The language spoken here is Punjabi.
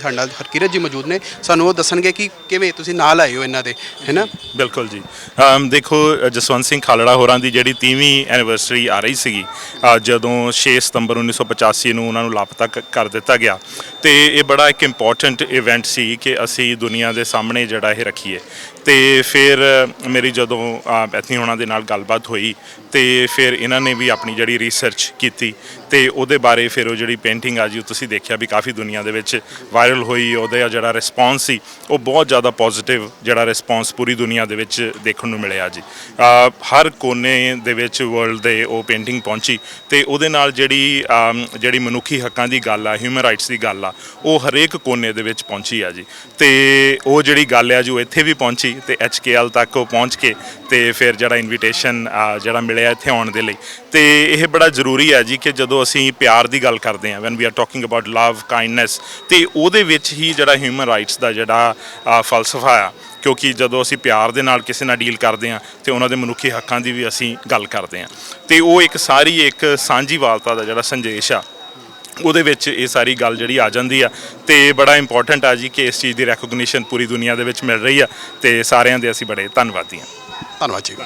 ਸਾਡੇ ਨਾਲ ਹਰਕਿਰਤ ਜੀ ਮੌਜੂਦ ਨੇ ਸਾਨੂੰ ਉਹ ਦੱਸਣਗੇ ਕਿ ਕਿਵੇਂ ਤੁਸੀਂ ਨਾਲ ਆਏ ਹੋ ਇਹਨਾਂ ਦੇ ਹੈਨਾ ਬਿਲਕੁਲ ਜੀ। ਅਮ ਦੇਖੋ ਜਸਵੰਤ ਸਿੰਘ ਖਾਲੜਾ ਹੋਰਾਂ ਦੀ ਜਿਹੜੀ 30ਵੀਂ ਐਨੀਵਰਸਰੀ ਆ ਰਹੀ ਸੀਗੀ ਅ, ਜਦੋਂ 6 ਸਤੰਬਰ 1985 ਨੂੰ ਉਹਨਾਂ ਨੂੰ ਲਾਪਤਾ ਕ- ਕਰ ਦਿੱਤਾ ਗਿਆ। ਤੇ ਇਹ ਬੜਾ ਇੱਕ ਇੰਪੋਰਟੈਂਟ ਇਵੈਂਟ ਸੀ ਕਿ ਅਸੀਂ ਦੁਨੀਆ ਦੇ ਸਾਹਮਣੇ ਜਿਹੜਾ ਇਹ ਰੱਖੀਏ। ਤੇ ਫਿਰ ਅ, ਮੇਰੀ ਜਦੋਂ ਅ, ਐਥੀ ਹੋਣਾ ਦੇ ਨਾਲ ਗੱਲਬਾਤ ਹੋਈ ਤੇ ਫਿਰ ਇਹਨਾਂ ਨੇ ਵੀ ਆਪਣੀ ਜਿਹੜੀ ਰਿਸਰਚ ਕੀਤੀ ਤੇ ਉਹਦੇ ਬਾਰੇ ਫਿਰ ਉਹ ਜਿਹੜੀ ਪੇਂਟਿੰਗ ਆ ਜੀ ਉਹ ਤੁਸੀਂ ਦੇਖਿਆ ਵੀ ਕਾਫੀ ਦੁਨੀਆ ਦੇ ਵਿੱਚ ਵਾਇਰਲ ਹੋਈ, ਉਹਦਾ ਜਿਹੜਾ ਰਿਸਪੌਂਸ ਸੀ, ਉਹ ਬਹੁਤ ਜ਼ਿਆਦਾ ਪੋਜ਼ਿਟਿਵ ਜਿਹੜਾ ਰਿਸਪੌਂਸ ਪੂਰੀ ਦੁਨੀਆ ਦੇ ਵਿੱਚ ਦੇਖਣ ਨੂੰ ਮਿਲਿਆ ਜੀ। ਹਰ ਕੋਨੇ ਦੇ ਵਿੱਚ ਵਰਲਡ ਦੇ ਉਹ ਪੇਂਟਿੰਗ ਪਹੁੰਚੀ ਤੇ ਉਹਦੇ ਨਾਲ ਜਿਹੜੀ ਜਿਹੜੀ ਮਨੁੱਖੀ ਹੱਕਾਂ ਦੀ ਗੱਲ ਆ ਹਿਊਮਨ ਰਾਈਟਸ ਦੀ ਗੱਲ ਆ, ਉਹ ਹਰੇਕ ਕੋਨੇ ਦੇ ਵਿੱਚ ਪਹੁੰਚੀ ਆ ਜੀ। ਤੇ ਉਹ ਜਿਹੜੀ ਗੱਲ ਆ ਜੋ ਇੱਥੇ ਵੀ ਪਹੁੰਚੀ ਤੇ ਐਚਕੇਐਲ ਤੱਕ ਉਹ ਪਹੁੰਚ ਕੇ ਤੇ ਫਿਰ ਜਿਹੜਾ ਇਨਵੀਟੇਸ਼ਨ ਜਿਹੜਾ ਮਿਲਿਆ ਇੱਥੇ ਆਉਣ ਦੇ ਲਈ। ਤੇ ਇਹ ਬੜਾ ਜ਼ਰੂਰੀ ਹੈ ਜੀ ਕਿ ਜਦੋਂ ਅਸੀਂ ਪਿਆਰ ਦੀ ਗੱਲ ਕਰਦੇ ਹਾਂ when we are talking about love kindness ਤੇ ਉਹਦੇ ਵਿੱਚ ਹੀ ਜਿਹੜਾ ਹਿਊਮਨ ਰਾਈਟਸ ਦਾ ਜਿਹੜਾ ਫਲਸਫਾ ਆ, ਕਿਉਂਕਿ ਜਦੋਂ ਅਸੀਂ ਪਿਆਰ ਦੇ ਨਾਲ ਕਿਸੇ ਨਾਲ ਡੀਲ ਕਰਦੇ ਹਾਂ ਤੇ ਉਹਨਾਂ ਦੇ ਮਨੁੱਖੀ ਹੱਕਾਂ ਦੀ ਵੀ ਅਸੀਂ ਗੱਲ ਕਰਦੇ ਹਾਂ। ਤੇ ਉਹ ਇੱਕ ਸਾਰੀ ਇੱਕ ਸਾਂਝੀਵਾਲਤਾ ਦਾ ਜਿਹੜਾ ਸੰਦੇਸ਼ ਆ, ਉਹਦੇ ਵਿੱਚ ਇਹ ਸਾਰੀ ਗੱਲ ਜਿਹੜੀ ਆ ਜਾਂਦੀ ਆ। ਤੇ ਬੜਾ ਇੰਪੋਰਟੈਂਟ ਆ ਜੀ ਕਿ ਇਸ ਚੀਜ਼ ਦੀ ਰੈਕੋਗਨੀਸ਼ਨ ਪੂਰੀ ਦੁਨੀਆ ਦੇ ਵਿੱਚ ਮਿਲ ਰਹੀ ਆ, ਤੇ ਸਾਰਿਆਂ ਦੇ ਅਸੀਂ ਬੜੇ ਧੰਨਵਾਦੀ ਹਾਂ। ਧੰਨਵਾਦ ਜੀ।